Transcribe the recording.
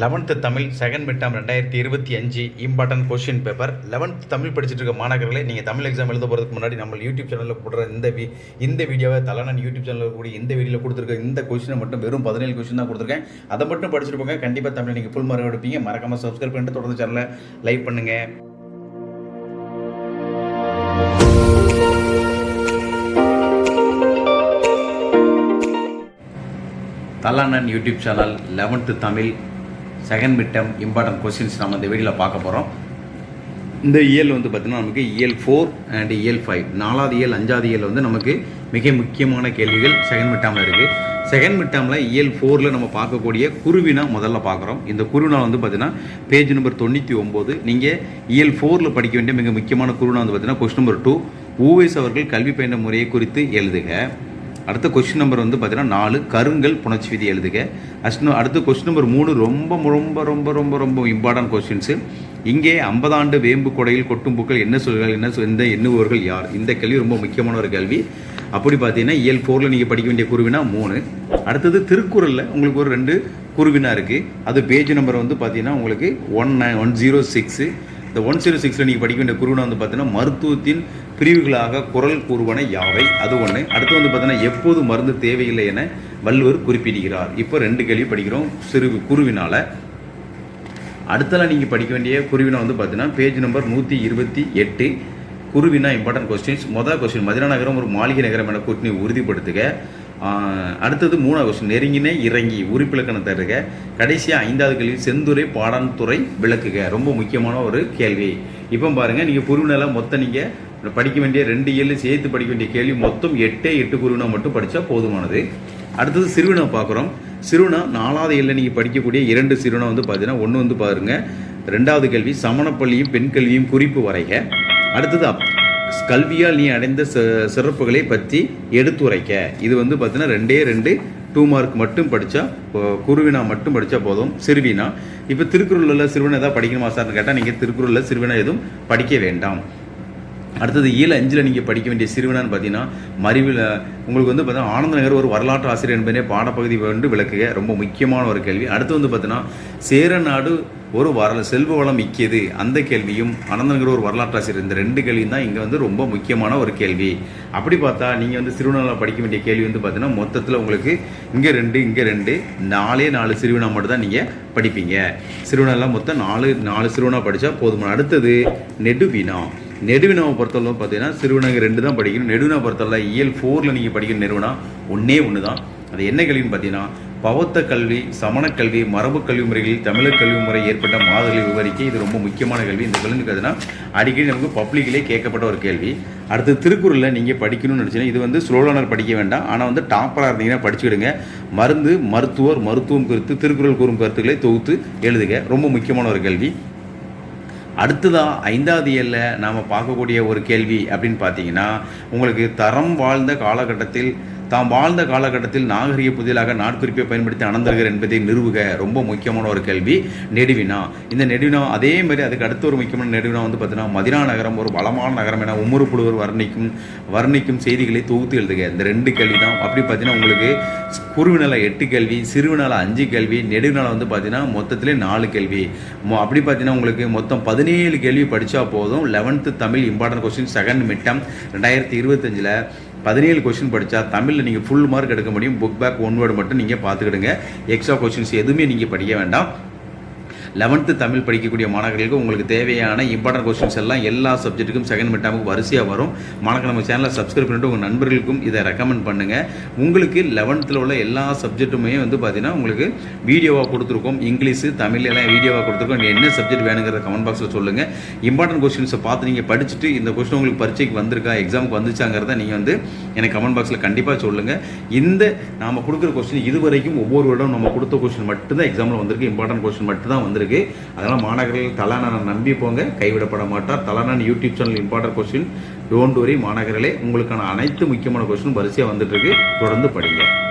Eleventh Tamil second mid term ரெண்டாயிரத்தி இருபத்தி அஞ்சு important question paper eleventh Tamil படிச்சுட்டு இருக்க மாணவர்களே நீங்கள் தமிழ் எக்ஸாம் எழுத போகிறதுக்கு முன்னாடி நம்ம யூடியூப் சேனலில் போடுற இந்த வி இந்த வீடியோவை தலைநன் யூடியூப் சேனலில் கூட இந்த வீடியோவில் கொடுத்துருக்க இந்த கொஷினை மட்டும் வெறும் பதினேழு கொஷின் தான் கொடுத்துருக்கேன். அதை மட்டும் படிச்சுட்டு போங்க. கண்டிப்பாக தமிழ் நீங்கள் ஃபுல் மார்க் எடுப்பீங்க. மறக்காமல் சப்ஸ்கிரைப் பண்ணிட்டு தொடர்ந்து சேனலை லைக் பண்ணுங்கள் தலானன் YouTube channel eleventh Tamil second mid term important questions நம்ம இந்த வீடியோவில் பார்க்க போகிறோம் இந்த இயல் வந்து பார்த்திங்கன்னா நமக்கு இயல் ஃபோர் அண்ட் இயல் ஃபைவ் நாலாவது இயல் அஞ்சாவது இயல் வந்து நமக்கு மிக முக்கியமான கேள்விகள் செகண்ட் மிட் டேமில் இருக்குது செகண்ட் மிட் டேமில் இயல் ஃபோரில் நம்ம பார்க்கக்கூடிய குருவினா முதல்ல பார்க்குறோம். இந்த குருவினா வந்து பார்த்திங்கன்னா பேஜ் நம்பர் தொண்ணூற்றி ஒம்பது நீங்கள் இயல் ஃபோரில் படிக்க வேண்டிய மிக முக்கியமான குருவினா வந்து பார்த்திங்கன்னா கொஸ்டின் நம்பர் டூ ஊவேஸ் அவர்கள் கல்வி பயின்ற முறையை குறித்து எழுதுக. அடுத்த கொஸ்டின் நம்பர் வந்து பார்த்தீங்கன்னா நாலு கருங்கல் புணர்ச்சி விதி எழுதுக. அஸ்ட் அடுத்த கொஸ்டின் நம்பர் மூணு ரொம்ப ரொம்ப ரொம்ப ரொம்ப ரொம்ப இம்பார்ட்டன்ட் கொஸ்டின்ஸு இங்கே ஐம்பதாண்டு வேம்பு கொடையில் கொட்டும் பூக்கள் என்ன சொல்கள் என்ன சொல் இந்த எண்ணுபவர்கள் யார்? இந்த கேள்வி ரொம்ப முக்கியமான ஒரு கேள்வி. அப்படி பார்த்தீங்கன்னா இயல் ஃபோரில் நீங்கள் படிக்க வேண்டிய குருவினா மூணு. அடுத்தது திருக்குறளில் உங்களுக்கு ஒரு ரெண்டு குருவினா இருக்குது அது பேஜ் நம்பர் வந்து பார்த்தீங்கன்னா உங்களுக்கு one nine one zero six இந்த ஒன் ஜீரோ சிக்ஸில் நீங்கள் படிக்க வேண்டிய குருவினா வந்து பார்த்தீங்கன்னா மருத்துவத்தின் பிரிவுகளாக குரல் கூறுவன யாவை? அது ஒன்று அடுத்து வந்து பார்த்தீங்கன்னா எப்போது மருந்து தேவையில்லை என வள்ளுவர் குறிப்பிடுகிறார். இப்போ ரெண்டு கேள்வி படிக்கிறோம் சிறு குருவினால். அடுத்தலாம் நீங்கள் படிக்க வேண்டிய குருவினா வந்து பார்த்தீங்கன்னா பேஜ் நம்பர் நூற்றி இருபத்தி எட்டு. குருவினா இம்பார்ட்டன்ட் கொஸ்டின்ஸ் மொதல் கொஸ்டின் மதுரை நகரம் ஒரு மாளிகை நகரம் என கூட்டணி உறுதிப்படுத்துக. அடுத்தது மூணாவது கொஸ்டின் நெருங்கினே இறங்கி உறுப்பிலக்கணம் தருக. கடைசியாக ஐந்தாவது கேள்வி செந்துறை பாடான்துறை விளக்குக. ரொம்ப முக்கியமான ஒரு கேள்வி. இப்போ பாருங்கள் நீங்கள் குருவினெல்லாம் மொத்தம் நீங்கள் படிக்க வேண்டிய ரெண்டு ஏழு சேர்த்து படிக்க வேண்டிய கேள்வி மொத்தம் எட்டே எட்டு குருவினா மட்டும் படித்தா போதுமானது. அடுத்தது சிறுவினா பார்க்குறோம். சிறுவினா நாலாவது இயலில் நீங்கள் படிக்கக்கூடிய இரண்டு சிறுவினா வந்து பார்த்தீங்கன்னா ஒன்று வந்து பாருங்கள் ரெண்டாவது கேள்வி சமணப்பள்ளியும் பெண் கல்வியும் குறிப்பு வரைக. அடுத்தது அப் கல்வியால் நீ அடைந்த சிறப்புகளை பற்றி எடுத்துரைக்க இது வந்து பார்த்தீங்கன்னா ரெண்டே ரெண்டு டூ மார்க் மட்டும் படித்தா குருவினா மட்டும் படித்தா போதும் சிறுவினா. இப்போ திருக்குறளில் சிறுவினா ஏதாவது படிக்கணுமா சார்னு கேட்டால் நீங்கள் திருக்குறளில் சிறுவினா எதுவும் படிக்க வேண்டாம். அடுத்தது ஏழு அஞ்சில் நீங்கள் படிக்க வேண்டிய சிறுவனான்னு பார்த்தீங்கன்னா மறிவில் உங்களுக்கு வந்து பார்த்தீங்கன்னா ஆனந்த நகர் ஒரு வரலாற்று ஆசிரியர் என்பதே பாடப்பகுதி வந்து விளக்குக. ரொம்ப முக்கியமான ஒரு கேள்வி. அடுத்து வந்து பார்த்தீங்கன்னா சேர நாடு ஒரு வர செல்வ வளம் மிக்கியது. அந்த கேள்வியும் ஆனந்த நகர் ஒரு வரலாற்று ஆசிரியர். இந்த ரெண்டு கேள்வியும் தான் இங்கே வந்து ரொம்ப முக்கியமான ஒரு கேள்வி. அப்படி பார்த்தா நீங்கள் வந்து சிறுவனால் படிக்க வேண்டிய கேள்வி வந்து பார்த்தீங்கன்னா மொத்தத்தில் உங்களுக்கு இங்கே ரெண்டு இங்கே ரெண்டு நாலே நாலு சிறுவனா மட்டும் தான் நீங்கள் படிப்பீங்க சிறுவனாலாம் மொத்தம் நாலு நாலு சிறுவனாக படித்தா போதுமான. அடுத்தது நெடுவினா நெடுவினாவை பொறுத்தளவு பார்த்தீங்கன்னா சிறுவனங்க ரெண்டு தான் படிக்கணும். நெடுவினா பொறுத்தளவு இயல் ஃபோரில் நீங்கள் படிக்கிற நிறுவனம் ஒன்றே ஒன்று தான் அது என்ன கல்வின்னு பார்த்தீங்கன்னா பௌத்த கல்வி சமணக் கல்வி மரபு கல்வி முறைகளில் தமிழர் கல்வி முறை ஏற்பட்ட மாதங்களை விவரிக்க இது ரொம்ப முக்கியமான கேள்வி இந்த கேள்வி பார்த்தீங்கன்னா அடிக்கடி நமக்கு பப்ளிக்கிலே கேட்கப்பட்ட ஒரு கேள்வி. அடுத்து திருக்குறளில் நீங்கள் படிக்கணும்னு நினச்சிங்கன்னா இது வந்து ஸ்லோலானர் படிக்க வேண்டாம். ஆனால் வந்து டாப்பராக இருந்தீங்கன்னா படிச்சுக்கிடுங்க. மருந்து மருத்துவர் மருத்துவம் குறித்து திருக்குறள் கூறும் கருத்துக்களை தொகுத்து எழுதுக. ரொம்ப முக்கியமான ஒரு கேள்வி அடுத்ததாக ஐந்தாவது இயல்ல நாம் பார்க்கக்கூடிய ஒரு கேள்வி அப்படின்னு பார்த்தீங்கன்னா உங்களுக்கு தரம் வாழ்ந்த காலகட்டத்தில் தாம் வாழ்ந்த காலகட்டத்தில் நாகரிக புதிலாக நாட்குறிப்பை பயன்படுத்தி அணந்தர்கள் என்பதை நிறுவுக. ரொம்ப முக்கியமான ஒரு கேள்வி. நெடுவினா. இந்த நெடுவினா அதே மாதிரி அதுக்கு அடுத்த ஒரு முக்கியமான நெடுவினா வந்து பார்த்தீங்கன்னா மதினா நகரம் ஒரு வளமான நகரம் என உமறு புழுவர் வர்ணிக்கும் வர்ணிக்கும் செய்திகளை தொகுத்து எழுதுக. இந்த ரெண்டு கேள்வி தான் அப்படி பார்த்தீங்கன்னா உங்களுக்கு குருவினால எட்டு கேள்வி சிறுவினால அஞ்சு கேள்வி நெடுவினால வந்து பார்த்தீங்கன்னா மொத்தத்திலே நாலு கேள்வி. மொ- அப்படி பார்த்தீங்கன்னா உங்களுக்கு மொத்தம் பதினேழு கேள்வி படித்தா போதும். Eleventh Tamil important question second midterm. ரெண்டாயிரத்தி இருபத்தஞ்சில் பதினேழு கொஸ்டின் படித்தா தமிழில் நீங்கள் ஃபுல் மார்க் எடுக்க முடியும். புக் பேக் ஒன் வேர்டு மட்டும் நீங்கள் பார்த்துக்கிடுங்க. எக்ஸ்ட்ரா கொஸ்டின்ஸ் எதுவுமே நீங்கள் படிக்க வேண்டாம். லெவன்த்து தமிழ் படிக்கக்கூடிய மாணவர்களுக்கு உங்களுக்கு தேவையான இம்பார்ட்டன்ட் கொஸ்டின்ஸ் எல்லாம் எல்லா சப்ஜெக்ட்டுக்கும் செகண்ட் மிட்டாமுக்கு வரிசையாக வரும். மாணவர்கள் நம்ம சேனலை சப்ஸ்கிரைப் பண்ணிட்டு உங்கள் நண்பர்களுக்கும் இதை ரெக்கமெண்ட் பண்ணுங்கள் உங்களுக்கு லெவன்த்தில் உள்ள எல்லா சப்ஜெக்ட்டுமே வந்து பார்த்தீங்கன்னா உங்களுக்கு வீடியோவாக கொடுத்துருக்கோம். இங்கிலீஷு தமிழ் எல்லாம் வீடியோவாக கொடுத்துருக்கோம். என்ன சப்ஜெக்ட் வேணுங்கிறத கமெண்ட் பாக்ஸில் சொல்லுங்கள் இம்பார்ட்டன்ட் கொஸ்டின்ஸை பார்த்து நீங்கள் படிச்சுட்டு இந்த கொஸ்டின் உங்களுக்கு பரீட்சைக்கு வந்திருக்கா எக்ஸாமுக்கு வந்துச்சாங்கிறத நீங்கள் வந்து எனக்கு கமெண்ட் பாக்ஸில் கண்டிப்பாக சொல்லுங்கள் இந்த நாம் கொடுக்குற கொஸ்டின் இது வரைக்கும் ஒவ்வொரு வருடம் நம்ம கொடுத்த கொஸ்டின் மட்டும்தான் எக்ஸாமில் வந்திருக்கு. இம்பார்ட்டன்ட் கொஸ்டின் மட்டும் தான் வந்திருக்கு. அதனால் மாணவர்கள் தலானன் நம்பி போங்க. கைவிடப்பட மாட்டார் தலானன் YouTube channel important question don't worry மாணவர்களே உங்களுக்கான அனைத்து முக்கியமான கொஸ்டின் வரிசையாக வந்துட்டு இருக்கு. தொடர்ந்து படிங்க.